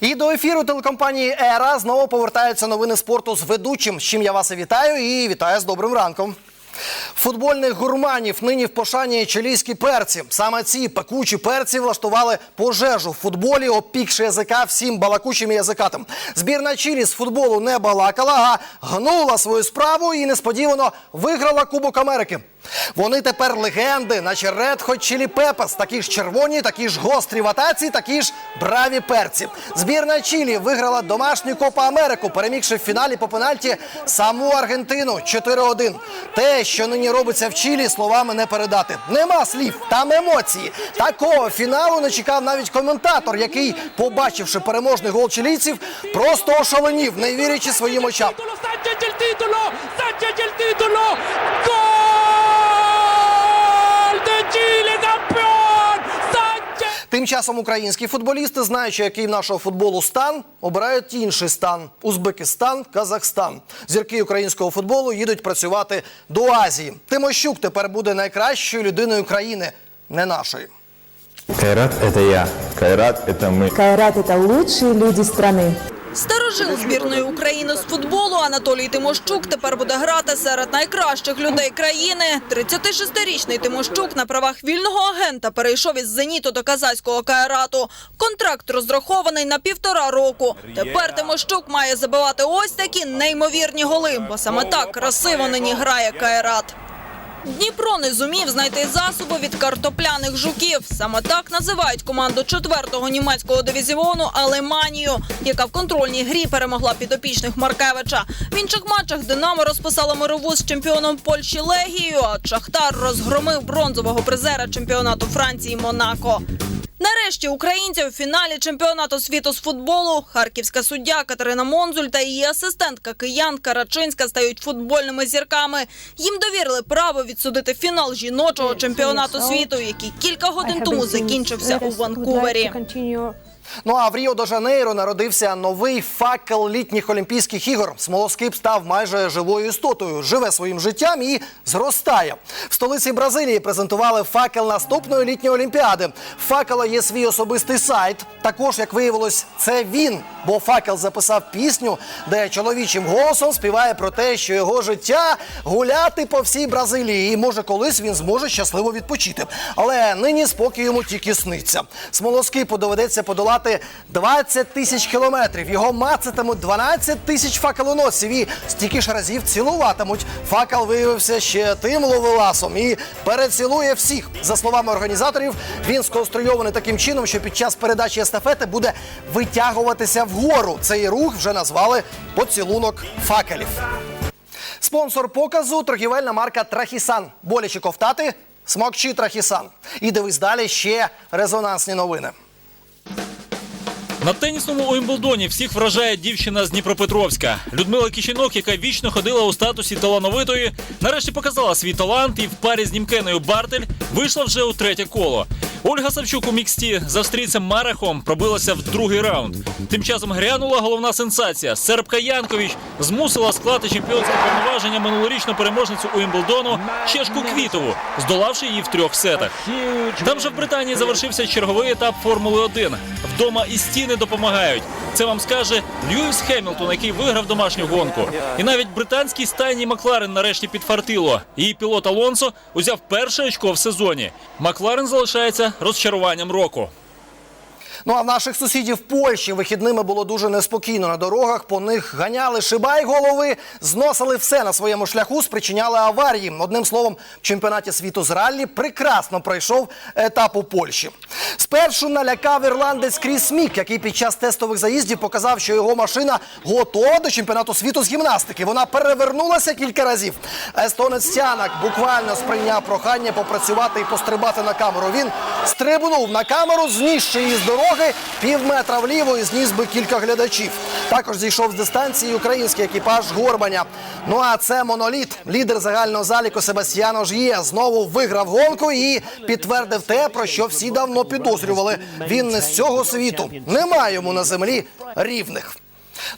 І до ефіру телекомпанії Ера знову повертаються новини спорту з ведучим. З чим я вас і вітаю і вітаю з добрим ранком. Футбольних гурманів нині в пошані чилійські перці. Саме ці пекучі перці влаштували пожежу в футболі, опікши язика всім балакучим і язикатим. Збірна Чилі з футболу не балакала, а гнула свою справу і несподівано виграла Кубок Америки. Вони тепер легенди, наче Red Hot Chili Peppers, такі ж червоні, такі ж гострі в атаці, такі ж браві перці. Збірна Чилі виграла домашню Копа Америку, перемігши в фіналі по пенальті саму Аргентину 4-1. Те, що нині робиться в Чилі, словами не передати. Нема слів, там емоції. Такого фіналу не чекав навіть коментатор, який, побачивши переможний гол чилійців, просто ошаленів, не вірячи своїм очам. часом українські футболісти, знаючи, який в нашого футболу стан, обирають інший стан Узбекистан, Казахстан. Зірки українського футболу їдуть працювати до Азії. Тимощук тепер буде найкращою людиною країни, не нашої. Кайрат – это я. Кайрат – это мы. Кайрат – это лучшие люди страны. Старожил збірної України з футболу Анатолій Тимощук тепер буде грати серед найкращих людей країни. 36-річний Тимощук на правах вільного агента перейшов із «Зеніту» до казацького каерату. Контракт розрахований на півтора року. Тепер Тимощук має забивати ось такі неймовірні голи, бо саме так красиво нині грає каерат. Дніпро не зумів знайти засоби від картопляних жуків. Саме так називають команду четвертого німецького дивізіону Алеманію, яка в контрольній грі перемогла підопічних Маркевича. В інших матчах Динамо розписала мирову з чемпіоном Польщі Легією, а Шахтар розгромив бронзового призера чемпіонату Франції Монако. Нарешті українці у фіналі чемпіонату світу з футболу харківська суддя Катерина Монзуль та її асистентка киян Карачинська стають футбольними зірками. Їм довірили право відсудити фінал жіночого чемпіонату світу, який кілька годин тому закінчився у Ванкувері. Ну а в Ріо до Жанейро народився новий факел літніх Олімпійських ігор. Смолоскип став майже живою істотою, живе своїм життям і зростає. В столиці Бразилії презентували факел наступної літньої олімпіади. Факела є свій особистий сайт. Також, як виявилось, це він, бо факел записав пісню, де чоловічим голосом співає про те, що його життя гуляти по всій Бразилії, і може колись він зможе щасливо відпочити. Але нині спокій йому тільки сниться. Смолоскипу доведеться подолати 20 тисяч кілометрів. Його мацатимуть 12 тисяч факелоносців і стільки ж разів цілуватимуть. Факел виявився ще тим ловеласом і перецілує всіх. За словами організаторів, він сконструйований таким чином, що під час передачі естафети буде витягуватися вгору. Цей рух вже назвали поцілунок факелів. Спонсор показу торгівельна марка Трахісан. Боляче ковтати, смокчи Трахісан. І дивись далі ще резонансні новини. На тенісному Уімблдоні всіх вражає дівчина з Дніпропетровська. Людмила Кічінок, яка вічно ходила у статусі талановитої, нарешті показала свій талант і в парі з Німкеною Бартель вийшла вже у третє коло. Ольга Савчук у міксті з австрійцем Марахом пробилася в другий раунд. Тим часом грянула головна сенсація. Сербка Янкович змусила склати чемпіонське повноваження минулорічну переможницю Уімблдону Чешку Квітову, здолавши її в трьох сетах. Там же в Британії завершився черговий етап Формули 1. Вдома і стіни допомагають. Це вам скаже Льюіс Хемілтон, який виграв домашню гонку. І навіть британський стайній Макларен нарешті підфартило. Її пілот Алонсо узяв перше очко в сезоні. Макларен залишається розчаруванням року. Ну а в наших сусідів Польщі вихідними було дуже неспокійно на дорогах. По них ганяли шибай голови, зносили все на своєму шляху, спричиняли аварії. Одним словом, в чемпіонаті світу з раллі прекрасно пройшов етап у Польщі. Спершу налякав ірландець Кріс Мік, який під час тестових заїздів показав, що його машина готова до чемпіонату світу з гімнастики. Вона перевернулася кілька разів. Естонець Тянак буквально сприйняв прохання попрацювати і пострибати на камеру. Він стрибнув на камеру, знісши її з дороги, пів метра вліво і зніс би кілька глядачів. Також зійшов з дистанції український екіпаж Горбаня. Ну а це моноліт. Лідер загального заліку Себастьяно Ж'є знову виграв гонку і підтвердив те, про що всі давно підозрювали. Він не з цього світу. Немає йому на землі рівних.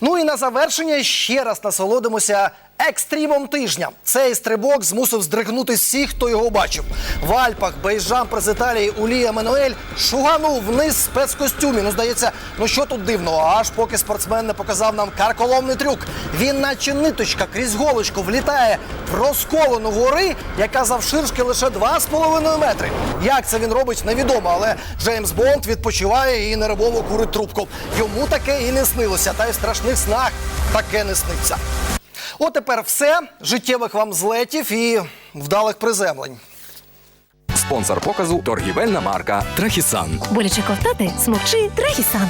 Ну і на завершення ще раз насолодимося Екстрімом тижня цей стрибок змусив здригнути всіх, хто його бачив. В Альпах бейжампер з Італії Улі Еммануель шуганув вниз в спецкостюмі. Ну, здається, ну що тут дивного? Аж поки спортсмен не показав нам карколомний трюк. Він, наче ниточка, крізь голочку влітає в розколену гори, яка завширшки лише 2,5 метри. Як це він робить, невідомо, але Джеймс Бонд відпочиває і нервово курить трубку. Йому таке і не снилося, та й в страшних снах таке не сниться. От тепер все. Життєвих вам злетів і вдалих приземлень. Спонсор показу торгівельна марка Трахісан. Боляче ковтати, смокчи Трахісан.